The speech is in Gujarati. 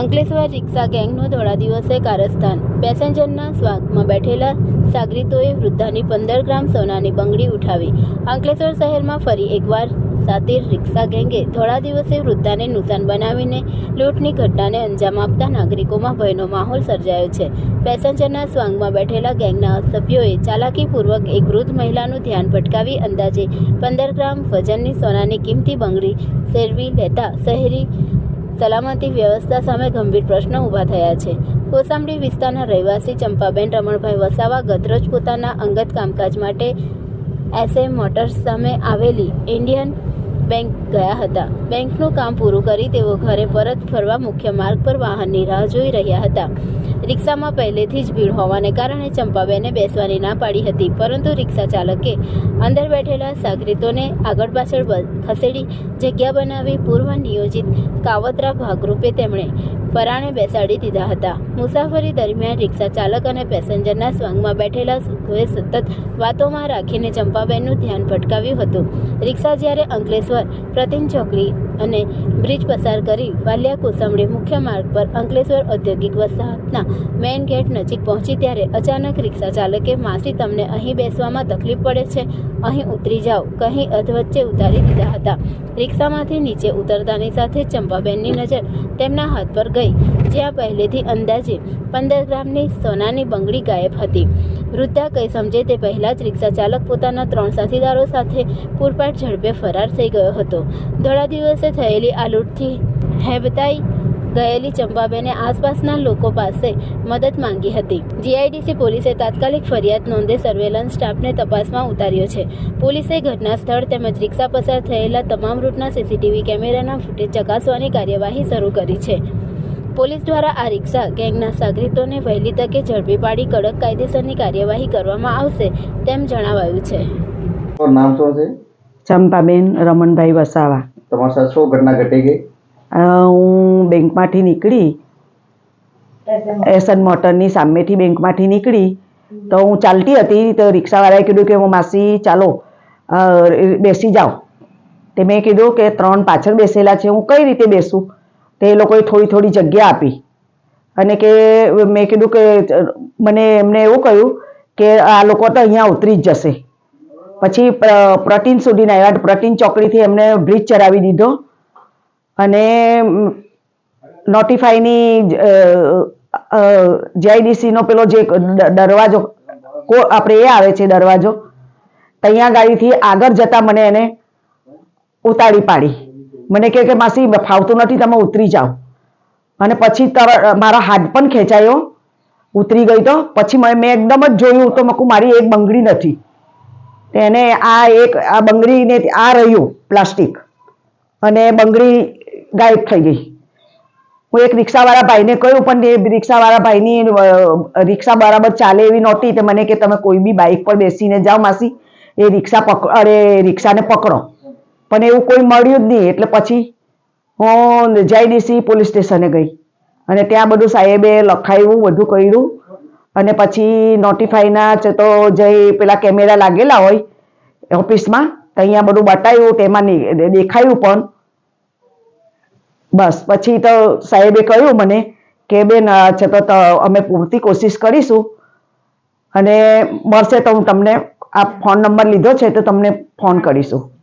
અંકલેશ્વર રિક્ષા ગેંગનું ધોળા દિવસે કારસ્થાન. પેસેન્જરના સ્વાગમાં બેઠેલા સાગરીતોએ વૃદ્ધાની પંદર ગ્રામ સોનાની બંગડી ઉઠાવી. અંકલેશ્વર શહેરમાં ફરી એકવાર સાતીર રિક્ષા ગેંગે ધોળા દિવસે વૃદ્ધાને નુકસાન બનાવીને લૂંટની ઘટનાને અંજામ આપતા નાગરિકોમાં ભયનો માહોલ સર્જાયો છે. પેસેન્જરના સ્વાંગમાં બેઠેલા ગેંગના સભ્યોએ ચાલાકીપૂર્વક એક વૃદ્ધ મહિલાનું ધ્યાન ભટકાવી અંદાજે પંદર ગ્રામ વજનની સોનાની કિંમતી બંગડી સેરવી લેતા શહેરી સલામતી વ્યવસ્થા સામે ગંભીર પ્રશ્નો ઊભા થયા છે. કોસાંબડી વિસ્તારના રહેવાસી ચંપાબેન રમણભાઈ વસાવા ગતરોજ પોતાના અંગત કામકાજ માટે એસએ મોટર્સ સામે આવેલી ઇન્ડિયન બેંક ગયા હતા. બેંકનું કામ પૂરું કરી તેઓ ઘરે પરત ફરવા મુખ્ય માર્ગ પર વાહનની રાહ જોઈ રહ્યા હતા. રિક્ષામાં પહેલેથી જ ભીડ હોવાને કારણે ચંપાબેને બેસવાની ના પાડી હતી, પરંતુ રિક્ષા ચાલકે અંદર બેઠેલા સાગરીતોને આગળ પાછળ ખસેડી જગ્યા બનાવી પૂર્વ નિયોજિત કાવતરા ભાગરૂપે તેમણે પરાણે બેસાડી દીધા હતા. મુસાફરી દરમિયાન રિક્ષા ચાલક અને પેસેન્જરના સ્વાંગમાં બેઠેલા સુખોએ સતત વાતોમાં રાખીને ચંપાબેનનું ધ્યાન ભટકાવ્યું હતું. રિક્ષા જ્યારે અંકલેશ્વર પ્રતિમ ચોકડી અને બ્રિજ પસાર કરી વાલિયા કોસંબડી મુખ્ય માર્ગ પર અંકલેશ્વર ઔદ્યોગિક વસાહતના મેઇન ગેટ નજીક પહોંચી ત્યારે અચાનક રિક્ષા ચાલકે માસી તમને અહીં બેસવામાં તકલીફ પડે છે. અહીં ઉતરી જાઓ. કહી અધવચ્ચે ઉતારી દીધા હતા. રિક્ષામાંથી નીચે ઉતરતાની સાથે ચંપાબેનની નજર તેમના હાથ પર ગઈ. જ્યાં પહેલેથી અંદાજે પંદર ગ્રામની સોનાની બંગડી ગાયબ હતી. વૃદ્ધા કંઈ સમજે તે પહેલાં જ રિક્ષા ચાલક પોતાના ત્રણ સાથીદારો સાથે પૂરપાટ ઝડપે ફરાર થઈ ગયો હતો. ધોળા દિવસે થયેલી આ લૂંટથી હેબતાઈ ગયેલી ચંપાબેને આસપાસના લોકો પાસે મદદ માંગી હતી. જીઆઈડીસી પોલીસે તાત્કાલિક ફરિયાદ નોંધે સર્વેલન્સ સ્ટાફને તપાસમાં ઉતાર્યો છે. પોલીસે ઘટના સ્થળ તેમજ રિક્ષા પસાર થયેલા તમામ રૂટના સીસીટીવી કેમેરાના ફૂટેજ ચકાસવાની કાર્યવાહી શરૂ કરી છે. પોલીસ દ્વારા આ રિક્ષા ગેંગના સાગરીતોને વહેલી તકે ઝડપી પાડી કડક કાયદેસરની કાર્યવાહી કરવામાં આવશે તેમ જણાવાયું છે. નામ શું છે ચંપાબેન રમણભાઈ વસાવા. તમારી સાથે શું ઘટના ઘટી ગઈ? હું બેંકમાંથી નીકળી. એસન મોટરની સામેથી બેંકમાંથી નીકળી. તો હું ચાલતી હતી તો રિક્ષાવાળાએ કીધું કે હું માસી ચાલો બેસી જાઓ તે મેં કીધું કે ત્રણ પાછળ બેસેલા છે હું કઈ રીતે બેસું? તે એ લોકોએ થોડી થોડી જગ્યા આપી. અને કે મેં કીધું કે, મને એમને એવું કહ્યું કે આ લોકો તો અહીંયા ઉતરી જ જશે. પછી પ્ર- પ્રટીન સુધીના આવ્યા પ્રટીન ચોકડીથી એમને બ્રિજ ચડાવી દીધો. અને નોટિફાઈની જીઆઈડીસીનો પેલો જે દરવાજો, કો, આપણે એ આવે છે દરવાજો ત્યાં ગાડીથી આગળ જતા મને એને ઉતારી પાડી. મને કહે કે, માસી ફાવતું નથી, તમે ઉતરી જાઓ. અને પછી તર મારો હાથ પણ ખેંચાયો. ઉતરી ગઈ તો પછી મેં એકદમ જ જોયું તો મકું મારી એક બંગડી નથી. તેને આ એક, આ બંગડીને આ રહ્યું, પ્લાસ્ટિક. અને બંગડી ગાયબ થઈ ગઈ. હું એક રિક્ષાવાળા ભાઈને કહ્યું, પણ એ રિક્ષાવાળા ભાઈની રિક્ષા બરાબર ચાલે એવી નહોતી. તે મને કે, તમે કોઈ બી બાઇક પર બેસીને જાઓ માસી. એ રિક્ષા પક અરે, રિક્ષાને પકડો. પણ એવું કોઈ મળ્યું જ નહીં. એટલે પછી હું જીઆઈડીસી પોલીસ સ્ટેશને ગઈ. અને ત્યાં બધું સાહેબે લખાયું, બધું કર્યું. અને પછી નોટિફાઈના તો જે પેલા કેમેરા લાગેલા હોય ઓફિસમાં અહીંયા બધું બતાવ્યું, તેમાં દેખાયું પણ. બસ, પછી તો સાહેબે કહ્યું મને કે બેન છે ત- અમે પૂરતી કોશિશ કરીશું. અને મળશે તો હું તમને આ ફોન નંબર લીધો છે તો તમને ફોન કરીશું.